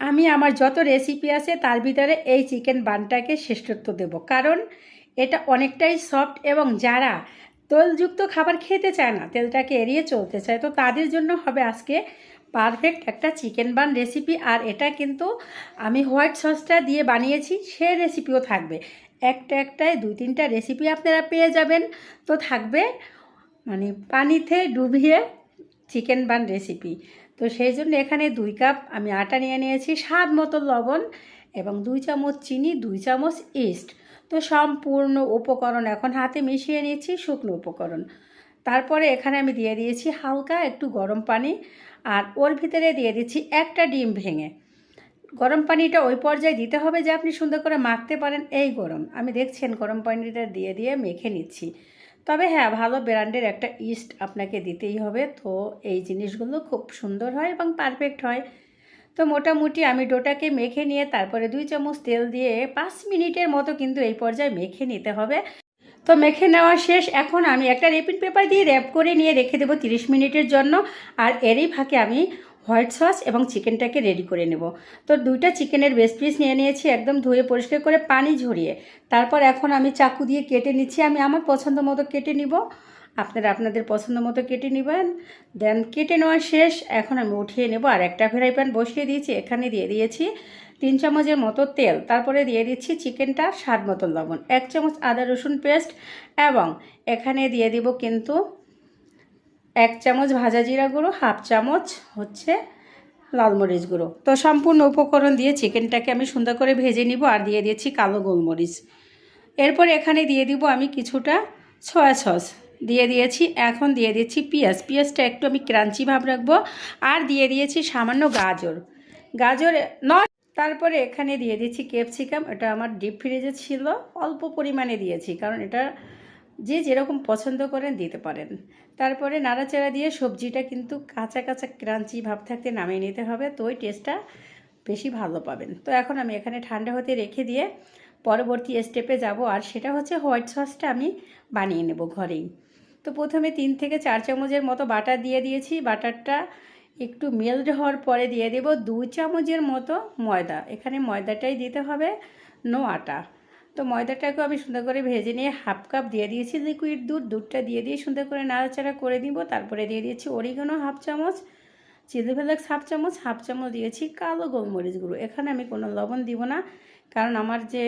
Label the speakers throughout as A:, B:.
A: আমি আমার যত রেসিপি আছে, তার ভিতরে এই চিকেন বানটাকে শ্রেষ্ঠত্ব দেব। কারণ এটা অনেকটাই সফট এবং যারা তেলযুক্ত খাবার খেতে চায় না, তেলটাকে এড়িয়ে চলতে চায়, তো তাদের জন্য হবে আজকে পারফেক্ট একটা চিকেন বান রেসিপি আর এটা কিন্তু আমি হোয়াইট সসটা দিয়ে বানিয়েছি, সে রেসিপিও থাকবে। একটা একটায় দুই তিনটা রেসিপি আপনারা পেয়ে যাবেন। তো থাকবে মানে পানিতে ডুবিয়ে চিকেন বান রেসিপি তো সেই জন্য এখানে দুই কাপ আমি আটা নিয়ে নিয়েছি, স্বাদ মতো লবণ এবং দুই চামচ চিনি, দুই চামচ ইস্ট। তো সম্পূর্ণ উপকরণ এখন হাতে মিশিয়ে নিচ্ছি, শুকনো উপকরণ। তারপরে এখানে আমি দিয়ে দিয়েছি হালকা একটু গরম পানি আর ওর ভিতরে দিয়ে দিচ্ছি একটা ডিম ভেঙে। গরম পানিটা ওই পর্যায়ে দিতে হবে যে আপনি সুন্দর করে মাখতে পারেন এই গরম। আমি দেখছেন গরম পানিটা দিয়ে দিয়ে মেখে নিচ্ছি। তবে হ্যাঁ ভালো ব্র্যান্ডের একটা ইস্ট আপনাকে দিতেই হবে। তো এই জিনিসগুলো খুব সুন্দর হয় এবং পারফেক্ট হয়। তো মোটামুটি আমি ডোটাকে মেখে নিয়ে তারপরে দুই চামচ তেল দিয়ে পাঁচ মিনিটের মতো কিন্তু এই পর্যায়ে মেখে নিতে হবে। তো মেখে নেওয়া শেষ। এখন আমি একটা রেপিড পেপার দিয়ে র্যাপ করে নিয়ে রেখে দেবো তিরিশ মিনিটের জন্য। আর এরই ফাঁকে আমি হোয়াইট সস এবং চিকেনটাকে রেডি করে নেব। তো দুইটা চিকেনের বেস্ট পিস নিয়ে নিয়েছি, একদম ধুয়ে পরিষ্কার করে পানি ঝরিয়ে। তারপর এখন আমি চাকু দিয়ে কেটে নিচ্ছি, আমি আমার পছন্দ মতো কেটে নিব। আপনারা আপনাদের পছন্দ মতো কেটে নেবেন। দেন কেটে নেওয়া শেষ, এখন আমি উঠিয়ে নেব আর একটা ফ্রাই প্যান বসিয়ে দিয়েছি, এখানে দিয়ে দিয়েছি তিন চামচের মতো তেল। তারপরে দিয়ে দিচ্ছি চিকেনটা স্বাদ মতো লবণ, এক চামচ আদা রসুন পেস্ট এবং এখানে দিয়ে দিব কিন্তু এক চামচ ভাজা জিরা গুঁড়ো, হাফ চামচ হচ্ছে লাল মরিচ গুঁড়ো। তো সম্পূর্ণ উপকরণ দিয়ে চিকেনটাকে আমি সুন্দর করে ভেজে নিব আর দিয়ে দিয়েছি কালো গোলমরিচ। এরপর এখানে দিয়ে দিব আমি কিছুটা সয়া সস। দিয়ে দিয়েছি, এখন দিয়ে দিচ্ছি পেঁয়াজ। পেঁয়াজটা একটু আমি ক্রাঞ্চি ভাব রাখব। আর দিয়ে দিয়েছি সামান্য গাজর। গাজর নয়, তারপরে এখানে দিয়ে দিচ্ছি ক্যাপসিকাম। এটা আমার ডিপ ফ্রিজে ছিল, অল্প পরিমাণে দিয়েছি, কারণ এটা যে যেরকম পছন্দ করেন দিতে পারেন। তারপরে নাড়াচাড়া দিয়ে সবজিটা কিন্তু কাঁচা কাঁচা ক্রাঞ্চি ভাব থাকতে নামিয়ে নিতে হবে, তো ওই টেস্টটা বেশি ভালো পাবেন। তো এখন আমি এখানে ঠান্ডা হতে রেখে দিয়ে পরবর্তী স্টেপে যাব, আর সেটা হচ্ছে হোয়াইট সসটা আমি বানিয়ে নেব ঘরেই। তো প্রথমে তিন থেকে চার চামচের মতো বাটার দিয়ে দিয়েছি, বাটারটা একটু মেল্ট হওয়ার পরে দিয়ে দেব দুই চামচের মতো ময়দা। এখানে ময়দাটাই দিতে হবে, নো আটা। তো ময়দাটাকেও আমি সুন্দর করে ভেজে নিয়ে হাফ কাপ দিয়ে দিয়েছি লিকুইড দুধ। দুধটা দিয়ে দিয়ে সুন্দর করে নাড়াচাড়া করে দিব তারপরে দিয়ে দিয়েছি অরিগানো হাফ চামচ চিলি ফ্লেক্স হাফ চামচ হাফ চামচ দিয়েছি কালো গোলমরিচ গুঁড়ো। এখানে আমি কোনো লবণ দিব না, কারণ আমার যে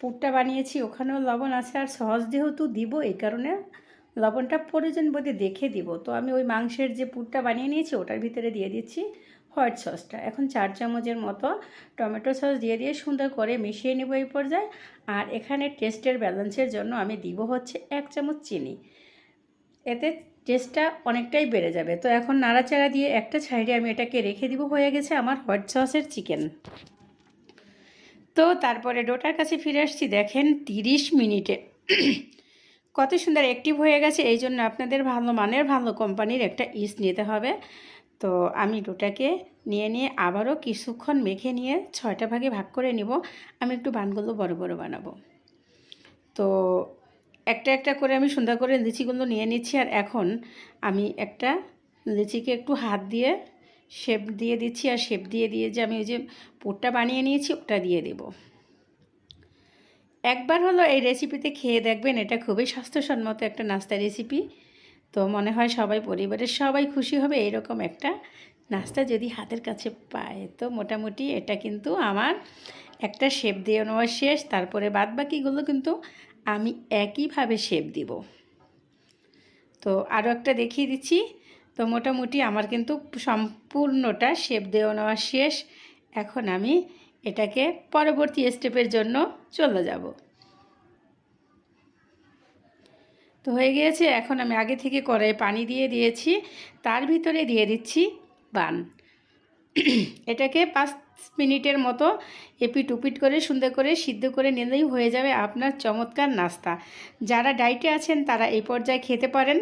A: পুরটা বানিয়েছি ওখানেও লবণ আছে আর সহজ যেহেতু দিব, এই কারণে লবণটা প্রয়োজন বোধে দেখে দিব। তো আমি ওই মাংসের যে পুরটা বানিয়ে নিয়েছি ওটার ভিতরে দিয়ে দিচ্ছি হোয়াইট সসটা। এখন চার চামচের মতো টমেটো সস দিয়ে দিয়ে সুন্দর করে মিশিয়ে নেব এই পর্যায়ে। আর এখানে টেস্টের ব্যালেন্সের জন্য আমি দিব হচ্ছে এক চামচ চিনি। এতে টেস্টটা অনেকটাই বেড়ে যাবে। তো এখন নাড়াচাড়া দিয়ে একটা সাইডে আমি এটাকে রেখে দিব। হয়ে গেছে আমার হোয়াইট সসের চিকেন। তো তারপরে ডোটার কাছে ফিরে আসছি। দেখেন তিরিশ মিনিটে কত সুন্দর অ্যাক্টিভ হয়ে গেছে। এই জন্য আপনাদের ভালো মানের ভালো কোম্পানির একটা ইস নিতে হবে। তো আমি ডোটাকে নিয়ে নিয়ে আবারও কিছুক্ষণ মেখে নিয়ে ছয়টা ভাগে ভাগ করে নিব। আমি একটু বানগুলো বড় বড় বানাবো। তো একটা একটা করে আমি সুন্দর করে লিচিগুলো নিয়ে নিচ্ছি। আর এখন আমি একটা লিচিকে একটু হাত দিয়ে শেপ দিয়ে দিচ্ছি। আর শেপ দিয়ে দিয়ে যে আমি ওই যে পুরটা বানিয়ে নিয়েছি, ওটা দিয়ে দেব। একবার হলো এই রেসিপিতে খেয়ে দেখবেন, এটা খুবই স্বাস্থ্যসম্মত একটা নাস্তা রেসিপি তো মনে হয় সবাই পরিবারের সবাই খুশি হবে এরকম একটা নাস্তা যদি হাতের কাছে পায়। তো মোটামুটি এটা কিন্তু আমার একটা শেপ দিয়ে নেওয়া শেষ। তারপরে বাদ বাকিগুলো কিন্তু আমি একইভাবে শেপ দিব। তো আরও একটা দেখিয়ে দিচ্ছি। তো মোটামুটি আমার কিন্তু সম্পূর্ণটা শেপ দেওয়া নেওয়া শেষ। এখন আমি এটাকে পরবর্তী স্টেপের জন্য চলে যাব। তো হয়ে গিয়েছে, এখন আমি আগে থেকে কড়াই পানি দিয়ে দিয়েছি, তার ভিতরে দিয়ে দিচ্ছি বান। এটাকে পাঁচ মিনিটের মতো এপিট উপিট করে, সুন্দর করে সিদ্ধ করে নিলেই হয়ে যাবে আপনার চমৎকার নাস্তা। যারা ডাইটে আছেন, তারা এই পর্যায়ে খেতে পারেন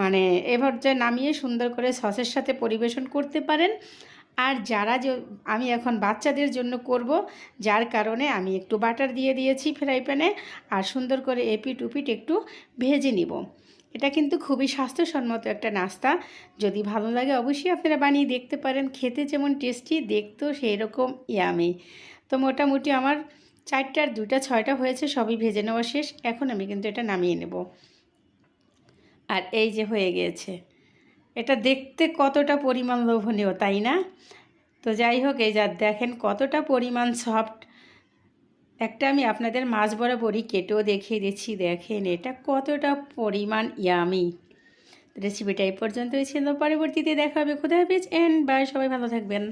A: মানে এ পর্যায়ে নামিয়ে সুন্দর করে সসের সাথে পরিবেশন করতে পারেন। আর যারা যে আমি এখন বাচ্চাদের জন্য করব, যার কারণে আমি একটু বাটার দিয়ে দিয়েছি ফ্রাই প্যানে আর সুন্দর করে এপিট উপিট একটু ভেজে নিব। এটা কিন্তু খুবই স্বাস্থ্যসম্মত একটা নাস্তা। যদি ভালো লাগে অবশ্যই আপনারা বানিয়ে দেখতে পারেন, খেতে যেমন টেস্টি, দেখতেও সেই রকম ইয়ামি। তো মোটামুটি আমার চারটার দুটা ছয়টা হয়েছে, সবই ভেজে নেওয়া শেষ। এখন আমি কিন্তু এটা নামিয়ে নেব। আর এই যে হয়ে গিয়েছে এটা দেখতে কতটা পরিমাণ লোভনীয়, তাই না? তো যাই হোক, এই যা দেখেন কতটা পরিমাণ সফট একটা আমি আপনাদের মাছ বরাবরই কেটেও দেখিয়ে দিচ্ছি, দেখেন এটা কতটা পরিমাণ ইয়ামি রেসিপিটা এই পর্যন্তই ছিল, পরবর্তীতে দেখা হবে। খুদা হাফিজ এন্ড বাই সবাই ভালো থাকবেন।